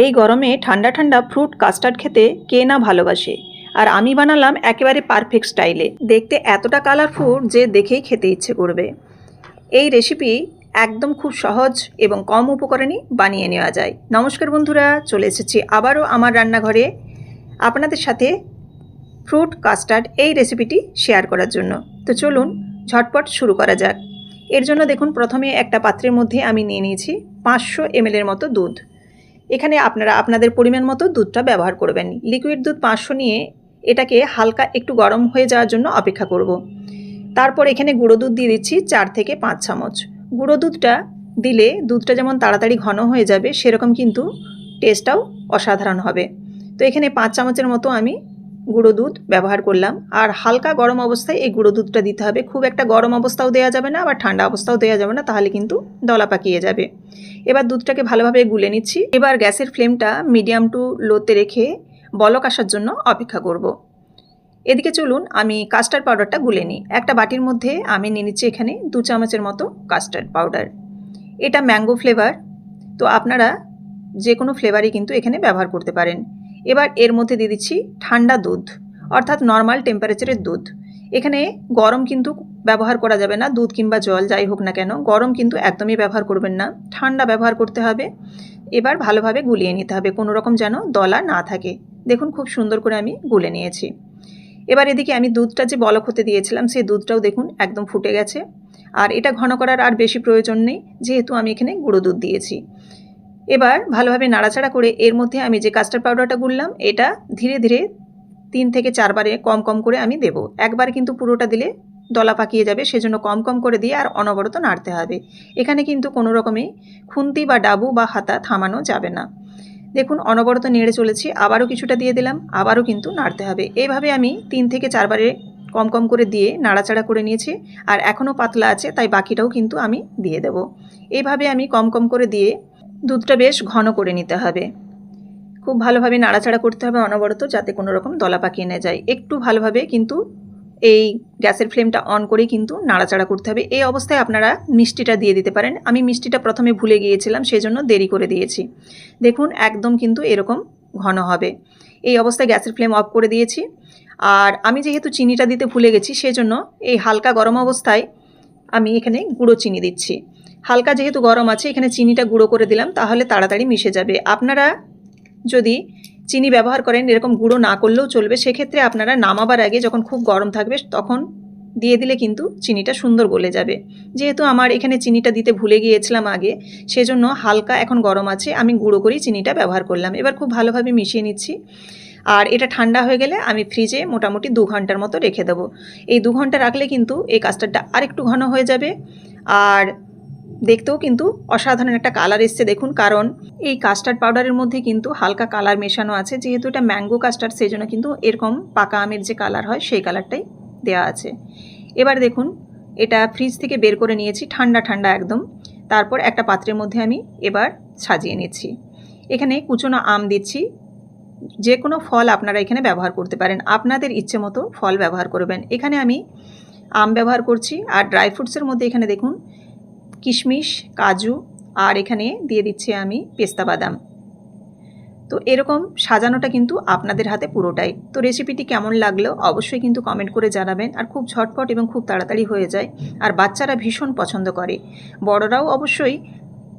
এই গরমে ঠান্ডা ঠান্ডা ফ্রুট কাস্টার্ড খেতে কে না ভালোবাসে? আর আমি বানালাম একেবারে পারফেক্ট স্টাইলে দেখতে এতটা কালারফুল যে দেখেই খেতে ইচ্ছে করবে। এই রেসিপি একদম খুব সহজ এবং কম উপকরণে বানিয়ে নেওয়া যায়। নমস্কার বন্ধুরা, চলে এসেছি আবারও আমার রান্নাঘরে আপনাদের সাথে ফ্রুট কাস্টার্ড এই রেসিপিটি শেয়ার করার জন্য। তো চলুন ঝটপট শুরু করা যাক। এর জন্য দেখুন, প্রথমে একটা পাত্রের মধ্যে আমি নিয়ে নিয়েছি পাঁচশো এমএলের মতো দুধ। এখানে আপনারা আপনাদের পরিমাণ মতো দুধটা ব্যবহার করবেন। লিকুইড দুধ পাঁচশো নিয়ে এটাকে হালকা একটু গরম হয়ে যাওয়ার জন্য অপেক্ষা করব। তারপর এখানে গুঁড়ো দুধ দিয়ে দিচ্ছি চার থেকে পাঁচ চামচ। গুঁড়ো দুধটা দিলে দুধটা যেমন তাড়াতাড়ি ঘন হয়ে যাবে, সেরকম কিন্তু টেস্টটাও অসাধারণ হবে। তো এখানে পাঁচ চামচের মতো আমি গুঁড়ো দুধ ব্যবহার করলাম। আর হালকা গরম অবস্থায় এই গুঁড়ো দুধটা দিতে হবে। খুব একটা গরম অবস্থাও দেওয়া যাবে না, আবার ঠান্ডা অবস্থাও দেওয়া যাবে না, তাহলে কিন্তু দলা পাকিয়ে যাবে। এবার দুধটাকে ভালোভাবে গুলে নিচ্ছি। এবার গ্যাসের ফ্লেমটা মিডিয়াম টু লোতে রেখে বলক আসার জন্য অপেক্ষা করব। এদিকে চলুন, আমি কাস্টার্ড পাউডারটা গুলে নিই। একটা বাটির মধ্যে আমি নিয়ে নিচ্ছি এখানে দু চামচের মতো কাস্টার্ড পাউডার এটা ম্যাঙ্গো ফ্লেভার তো আপনারা যে কোনো ফ্লেভারই কিন্তু এখানে ব্যবহার করতে পারেন। এবার এর মধ্যে দিয়ে দিচ্ছি ঠান্ডা দুধ, অর্থাৎ নর্মাল টেম্পারেচারের দুধ। এখানে গরম কিন্তু ব্যবহার করা যাবে না, দুধ কিংবা জল যাই হোক না কেন, গরম কিন্তু একদমই ব্যবহার করবেন না, ঠান্ডা ব্যবহার করতে হবে। এবার ভালোভাবে গুলিয়ে নিতে হবে, কোনো রকম যেন দলা না থাকে। দেখুন খুব সুন্দর করে আমি গুলে নিয়েছি। এবার এদিকে আমি দুধটা যে বলক হতে দিয়েছিলাম, সেই দুধটাও দেখুন একদম ফুটে গেছে। আর এটা ঘন করার আর বেশি প্রয়োজন নেই, যেহেতু আমি এখানে গুঁড়ো দুধ দিয়েছি। এবার ভালোভাবে নাড়াচাড়া করে এর মধ্যে আমি যে কাস্টার্ড পাউডারটা গুললাম এটা ধীরে ধীরে তিন থেকে চারবারে কম কম করে আমি দেব। একবার কিন্তু পুরোটা দিলে দলা পাকিয়ে যাবে, সেজন্য কম কম করে দিয়ে আর অনবরত নাড়তে হবে। এখানে কিন্তু কোনো রকমে খুন্তি বা ডাবু বা হাতা থামানো যাবে না। দেখুন, অনবরত নেড়ে চলেছি, আবারও কিছুটা দিয়ে দিলাম, আবারও কিন্তু নাড়তে হবে। এইভাবে আমি তিন থেকে চারবারে কম কম করে দিয়ে নাড়াচাড়া করে নিয়েছি, আর এখনও পাতলা আছে, তাই বাকিটাও কিন্তু আমি দিয়ে দেব। এইভাবে আমি কম কম করে দিয়ে দুধটা বেশ ঘন করে নিতে হবে। খুব ভালোভাবে নাড়াচাড়া করতে হবে অনবরত যাতে কোনো রকম দলা পাকিয়ে না যায়। একটু ভালোভাবে কিন্তু এই গ্যাসের ফ্লেমটা অন করে কিন্তু নাড়াচাড়া করতে হবে। এই অবস্থায় আপনারা মিষ্টিটা দিয়ে দিতে পারেন। আমি মিষ্টিটা প্রথমে ভুলে গিয়েছিলাম সেই জন্য দেরি করে দিয়েছি। দেখুন, একদম কিন্তু এরকম ঘন হবে। এই অবস্থায় গ্যাসের ফ্লেম অফ করে দিয়েছি। আর আমি যেহেতু চিনিটা দিতে ভুলে গেছি সেই জন্য এই হালকা গরম অবস্থায় আমি এখানে গুঁড়ো চিনি দিচ্ছি। হালকা যেহেতু গরম আছে, এখানে চিনিটা গুঁড়ো করে দিলাম, তাহলে তাড়াতাড়ি মিশে যাবে। আপনারা যদি চিনি ব্যবহার করেন, এরকম গুঁড়ো না করলেও চলবে। সেক্ষেত্রে আপনারা নামাবার আগে যখন খুব গরম থাকবে, তখন দিয়ে দিলে কিন্তু চিনিটা সুন্দর গলে যাবে। যেহেতু আমার এখানে চিনিটা দিতে ভুলে গিয়েছিলাম আগে, সেজন্য হালকা এখন গরম আছে, আমি গুঁড়ো করেই চিনিটা ব্যবহার করলাম। এবার খুব ভালোভাবে মিশিয়ে নিচ্ছি। আর এটা ঠান্ডা হয়ে গেলে আমি ফ্রিজে মোটামুটি দু ঘণ্টার মতো রেখে দেবো। এই দু ঘণ্টা রাখলে কিন্তু এই কাস্টার্ডটা আরেকটু ঘন হয়ে যাবে। আর দেখতেও কিন্তু অসাধারণ একটা কালার এসছে, দেখুন। কারণ এই কাস্টার্ড পাউডারের মধ্যে কিন্তু হালকা কালার মেশানো আছে, যেহেতু এটা ম্যাঙ্গো কাস্টার্ড সেই জন্য কিন্তু এরকম পাকা আমের যে কালার হয়, সেই কালারটাই দেওয়া আছে। এবার দেখুন, এটা ফ্রিজ থেকে বের করে নিয়েছি, ঠান্ডা ঠান্ডা একদম। তারপর একটা পাত্রের মধ্যে আমি এবার সাজিয়ে নিচ্ছি। এখানে কুচনো আম দিচ্ছি। যে কোনো ফল আপনারা এখানে ব্যবহার করতে পারেন। আপনাদের ইচ্ছে মতো ফল ব্যবহার করবেন। এখানে আমি আম ব্যবহার করছি, আর ড্রাই ফ্রুটসের মধ্যে এখানে দেখুন কিশমিশ, কাজু, আর এখানে দিয়ে দিচ্ছি আমি পেস্তা বাদাম। তো এরকম সাজানোটা কিন্তু আপনাদের হাতে পুরোটাই। তো রেসিপিটি কেমন লাগল অবশ্যই কিন্তু কমেন্ট করে জানাবেন আর খুব ঝটপট এবং খুব তাড়াতাড়ি হয়ে যায় আর বাচ্চারা ভীষণ পছন্দ করে। বড়রাও অবশ্যই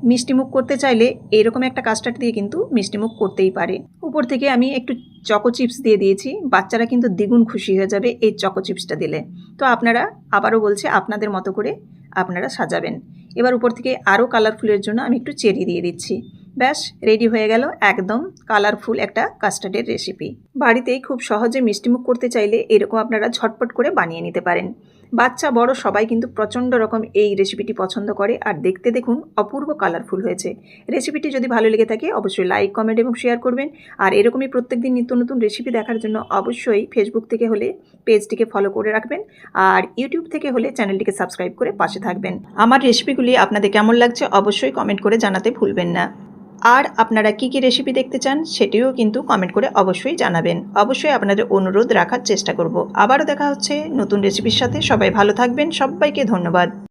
মিষ্টিমুখ করতে চাইলে এরকম একটা কাস্টার্ড দিয়ে কিন্তু মিষ্টিমুখ করতেই পারে। উপর থেকে আমি একটু চকো চিপস দিয়ে দিয়েছি, বাচ্চারা কিন্তু দ্বিগুণ খুশি হয়ে যাবে এই চকো চিপসটা দিলে। তো আপনারা আবারও বলছে আপনাদের মতো করে আপনারা সাজাবেন। এবার উপর থেকে আরও কালারফুলের জন্য আমি একটু চেরি দিয়ে দিচ্ছি। ব্যাস রেডি হয়ে গেল একদম কালারফুল একটা কাস্টার্ডের রেসিপি বাড়িতেই খুব সহজে মিষ্টিমুখ করতে চাইলে এরকম আপনারা ঝটপট করে বানিয়ে নিতে পারেন। বাচ্চা, বড় সবাই কিন্তু প্রচণ্ড রকম এই রেসিপিটি পছন্দ করে। আর দেখতে দেখুন, অপূর্ব কালারফুল হয়েছে। রেসিপিটি যদি ভালো লেগে থাকে, অবশ্যই লাইক কমেন্ট এবং শেয়ার করবেন। আর এরকমই প্রত্যেকদিন নিত্য নতুন রেসিপি দেখার জন্য অবশ্যই ফেসবুক থেকে হলে পেজটিকে ফলো করে রাখবেন। আর ইউটিউব থেকে হলে চ্যানেলটিকে সাবস্ক্রাইব করে পাশে থাকবেন। আমার রেসিপিগুলি আপনাদের কেমন লাগছে, অবশ্যই কমেন্ট করে জানাতে ভুলবেন না। আর আপনারা কি কি রেসিপি দেখতে চান সেটিও কিন্তু কমেন্ট করে অবশ্যই জানাবেন। অবশ্যই আপনাদের অনুরোধ রাখার চেষ্টা করব। আবারও দেখা হচ্ছে নতুন রেসিপির সাথে। সবাই ভালো থাকবেন। সবাইকে ধন্যবাদ।